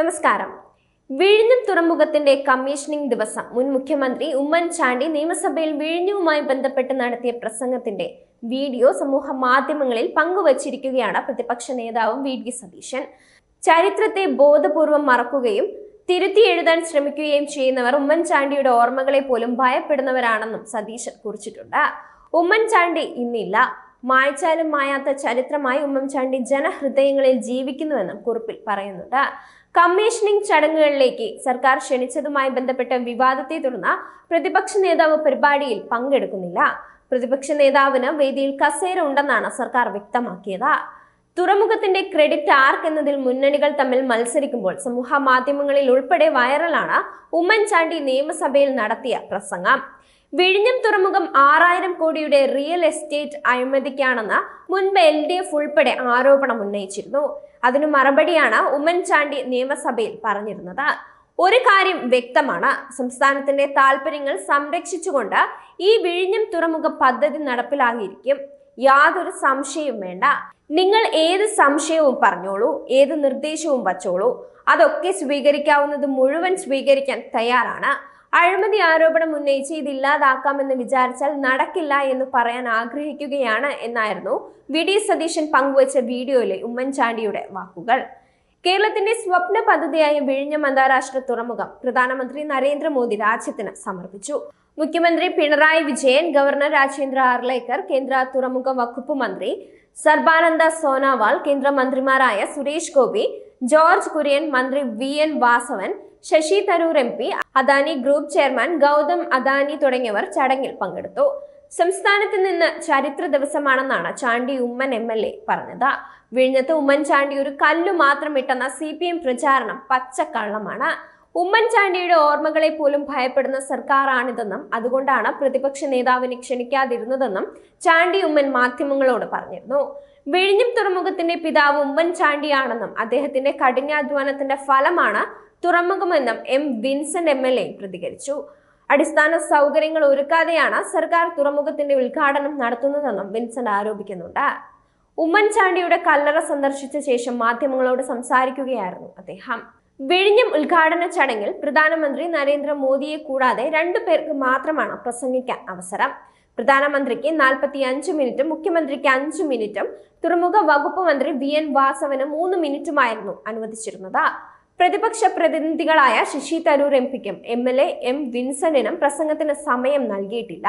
നമസ്കാരം. വിഴിഞ്ഞം തുറമുഖത്തിന്റെ കമ്മീഷനിംഗ് ദിവസം മുൻ മുഖ്യമന്ത്രി ഉമ്മൻചാണ്ടി നിയമസഭയിൽ വിഴിഞ്ഞവുമായി ബന്ധപ്പെട്ട് നടത്തിയ പ്രസംഗത്തിന്റെ വീഡിയോ സമൂഹ മാധ്യമങ്ങളിൽ പങ്കുവച്ചിരിക്കുകയാണ് പ്രതിപക്ഷ നേതാവ് വി ഡി സതീശൻ. ചരിത്രത്തെ ബോധപൂർവം മറക്കുകയും തിരുത്തി എഴുതാൻ ശ്രമിക്കുകയും ചെയ്യുന്നവർ ഉമ്മൻചാണ്ടിയുടെ ഓർമ്മകളെ പോലും ഭയപ്പെടുന്നവരാണെന്നും സതീശൻ കുറിച്ചിട്ടുണ്ട്. ഉമ്മൻചാണ്ടി ഇന്നില്ല. മായ്ച്ചാലും മായാത്ത ചരിത്രമായി ഉമ്മൻചാണ്ടി ജനഹൃദയങ്ങളിൽ ജീവിക്കുന്നുവെന്നും കുറിപ്പിൽ പറയുന്നുണ്ട്. കമ്മീഷനിങ് ചടങ്ങുകളിലേക്ക് സർക്കാർ ക്ഷണിച്ചതുമായി ബന്ധപ്പെട്ട വിവാദത്തെ തുടർന്ന് പ്രതിപക്ഷ നേതാവ് പരിപാടിയിൽ പങ്കെടുക്കുന്നില്ല. പ്രതിപക്ഷ നേതാവിന് വേദിയിൽ കസേര ഉണ്ടെന്നാണ് സർക്കാർ വ്യക്തമാക്കിയത്. തുറമുഖത്തിന്റെ ക്രെഡിറ്റ് ആർക്കെന്നതിൽ മുന്നണികൾ തമ്മിൽ മത്സരിക്കുമ്പോൾ സമൂഹ മാധ്യമങ്ങളിൽ ഉൾപ്പെടെ വൈറലാണ് ഉമ്മൻചാണ്ടി നിയമസഭയിൽ നടത്തിയ പ്രസംഗം. വിഴിഞ്ഞം തുറമുഖം ആറായിരം കോടിയുടെ റിയൽ എസ്റ്റേറ്റ് അഴിമതിക്കാണെന്ന് മുൻപ് എൽ ഡി എഫ് ഉൾപ്പെടെ ആരോപണം ഉന്നയിച്ചിരുന്നു. അതിനു മറുപടിയാണ് ഉമ്മൻചാണ്ടി നിയമസഭയിൽ പറഞ്ഞിരുന്നത്. ഒരു കാര്യം വ്യക്തമാണ്. സംസ്ഥാനത്തിന്റെ താല്പര്യങ്ങൾ സംരക്ഷിച്ചുകൊണ്ട് ഈ വിഴിഞ്ഞം തുറമുഖ പദ്ധതി നടപ്പിലാകിയിരിക്കും യാതൊരു സംശയവും വേണ്ട. നിങ്ങൾ ഏത് സംശയവും പറഞ്ഞോളൂ ഏത് നിർദ്ദേശവും വച്ചോളൂ. അതൊക്കെ സ്വീകരിക്കാവുന്നത് മുഴുവൻ സ്വീകരിക്കാൻ തയ്യാറാണ്. അഴിമതി ആരോപണം ഉന്നയിച്ച് ഇത് ഇല്ലാതാക്കാമെന്ന് വിചാരിച്ചാൽ നടക്കില്ല എന്ന് പറയാൻ ആഗ്രഹിക്കുകയാണ് എന്നായിരുന്നു വി ഡി സതീശൻ പങ്കുവച്ച വീഡിയോയിലെ ഉമ്മൻചാണ്ടിയുടെ വാക്കുകൾ. കേരളത്തിന്റെ സ്വപ്ന പദ്ധതിയായ വിഴിഞ്ഞം അന്താരാഷ്ട്ര തുറമുഖം പ്രധാനമന്ത്രി നരേന്ദ്രമോദി രാജ്യത്തിന് സമർപ്പിച്ചു. മുഖ്യമന്ത്രി പിണറായി വിജയൻ ഗവർണർ രാജേന്ദ്ര ആർലേക്കർ കേന്ദ്ര തുറമുഖ വകുപ്പ് മന്ത്രി സർബാനന്ദ സോനോവാൾ കേന്ദ്രമന്ത്രിമാരായ സുരേഷ് ഗോപി ജോർജ് കുര്യൻ മന്ത്രി V N Vasavan Shashi Tharoor M P Adani group chairman Gautam Adani തുടങ്ങിയവർ ചടങ്ങിൽ പങ്കെടുത്തു. സംസ്ഥാനത്ത് നിന്ന് ചരിത്ര ദിവസമാണെന്നാണ് Chandy Oommen M L A പറഞ്ഞത്. വിഴിഞ്ഞത്ത് ഉമ്മൻചാണ്ടി ഒരു കല്ലു മാത്രം ഇട്ടെന്ന സി പി എം പ്രചാരണം പച്ചക്കള്ളമാണ്. ഉമ്മൻചാണ്ടിയുടെ ഓർമ്മകളെ പോലും ഭയപ്പെടുന്ന സർക്കാരാണിതെന്നും അതുകൊണ്ടാണ് പ്രതിപക്ഷ നേതാവിനെ ക്ഷണിക്കാതിരുന്നതെന്നും ചാണ്ടി ഉമ്മൻ മാധ്യമങ്ങളോട് പറഞ്ഞിരുന്നു. വിഴിഞ്ഞം തുറമുഖത്തിന്റെ പിതാവ് ഉമ്മൻചാണ്ടിയാണെന്നും അദ്ദേഹത്തിന്റെ കഠിനാധ്വാനത്തിന്റെ ഫലമാണ് തുറമുഖമെന്നും എം വിൻസെന്റ് എം എൽ പ്രതികരിച്ചു. അടിസ്ഥാന സൗകര്യങ്ങൾ ഒരുക്കാതെയാണ് സർക്കാർ തുറമുഖത്തിന്റെ ഉദ്ഘാടനം നടത്തുന്നതെന്നും വിൻസെന്റ് ആരോപിക്കുന്നുണ്ട്. ഉമ്മൻചാണ്ടിയുടെ കല്ലറ സന്ദർശിച്ച ശേഷം മാധ്യമങ്ങളോട് സംസാരിക്കുകയായിരുന്നു അദ്ദേഹം. വിഴിഞ്ഞം ഉദ്ഘാടന ചടങ്ങിൽ പ്രധാനമന്ത്രി നരേന്ദ്രമോദിയെ കൂടാതെ രണ്ടു പേർക്ക് മാത്രമാണ് പ്രസംഗിക്കാൻ അവസരം. പ്രധാനമന്ത്രിക്ക് നാൽപ്പത്തി അഞ്ച് മിനിറ്റും മുഖ്യമന്ത്രിക്ക് അഞ്ച് മിനിറ്റും തുറമുഖ വകുപ്പ് മന്ത്രി വി എൻ വാസവന് മൂന്ന് മിനിറ്റുമായിരുന്നു അനുവദിച്ചിരുന്നത്. പ്രതിപക്ഷ പ്രതിനിധികളായ ശശി തരൂർ എം പിക്കും എം എൽ എ എം വിൻസന്റിനും പ്രസംഗത്തിന് സമയം നൽകിയിട്ടില്ല.